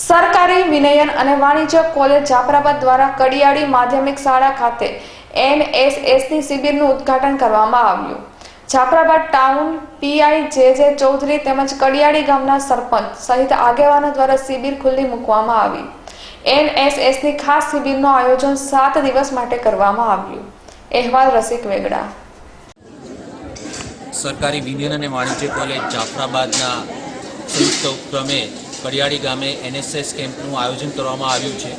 સરકારી વિનયન અને વાણિજ્ય કોલેજ જાફરાબાદ દ્વારા કડિયાળી માધ્યમિક શાળા ખાતે એનએસએસની શિબિરનું ઉદ્ઘાટન કરવામાં આવ્યું. જાફરાબાદ ટાઉન પીઆઈ જે જે ચૌધરી તેમજ કડિયાળી ગામના સરપંચ સહિત આગેવાનો દ્વારા શિબિર ખુલ્લી મૂકવામાં આવી. એનએસએસની ખાસ શિબિરનું આયોજન સાત દિવસ માટે કરવામાં આવ્યું. અહેવાલ રસિક વેગડા. સરકારી વિજ્ઞાન અને વાણિજ્ય કોલેજ જાફરાબાદના સંયુક્ત ઉપક્રમે કડિયાળી ગામે એનએસએસ કેમ્પનું આયોજન કરવામાં આવ્યું છે.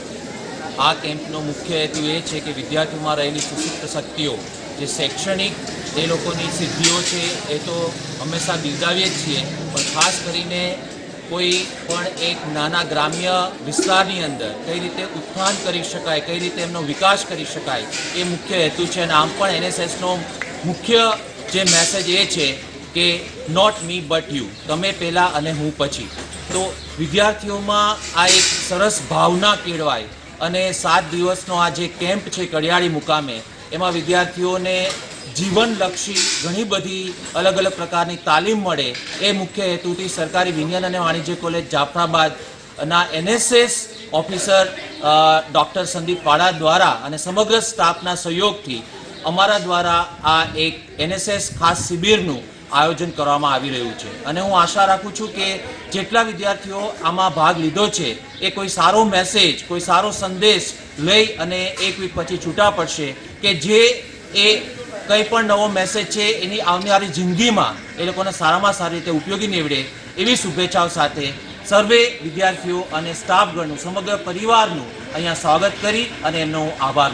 આ કેમ્પનો મુખ્ય હેતુ એ છે કે વિદ્યાર્થીઓમાં રહેલી સુસુપ્ત શક્તિઓ, જે શૈક્ષણિક એ લોકોની સિદ્ધિઓ છે, એ તો હંમેશા બિરદાવીએ જ છીએ. પણ ખાસ કરીને કોઈ પણ એક નાના ગ્રામ્ય વિસ્તારની અંદર કઈ રીતે ઉત્થાન કરી શકાય, કઈ રીતે એમનો વિકાસ કરી શકાય, એ મુખ્ય હેતુ છે. અને આમ પણ એનએસએસનો મુખ્ય જે મેસેજ એ છે કે નોટ મી બટ યુ તમે પહેલાં અને હું પછી. તો વિદ્યાર્થીઓમાં આ એક સરસ ભાવના કેળવાય અને સાત દિવસનો આ જે કેમ્પ છે કડિયાળી મુકામે, એમાં વિદ્યાર્થીઓને જીવનલક્ષી ઘણી બધી અલગ અલગ પ્રકારની તાલીમ મળે. એ મુખ્ય હેતુથી સરકારી વિજ્ઞાન અને વાણિજ્ય college જાફરાબાદના NSS officer doctor Sandeep Pada દ્વારા અને સમગ્ર સ્ટાફના સહયોગથી અમારા દ્વારા આ એક એનએસએસ ખાસ શિબિરનું આયોજન કરવામાં આવી રહ્યું છે. અને હું આશા રાખું છું કે જેટલા વિદ્યાર્થીઓ આમાં ભાગ લીધો છે, એ કોઈ સારો મેસેજ કોઈ સારો સંદેશ લઈ અને એક વીક પછી છૂટા પડશે કે જે એ કંઈ પણ નવો મેસેજ છે, એની આવનારી જિંદગીમાં એ લોકોને સારામાં સારી રીતે ઉપયોગી નીવડે એવી શુભેચ્છાઓ સાથે સર્વે વિદ્યાર્થીઓ અને સ્ટાફગણનું સમગ્ર પરિવારનું અહીંયા સ્વાગત કરી અને એમનો આભાર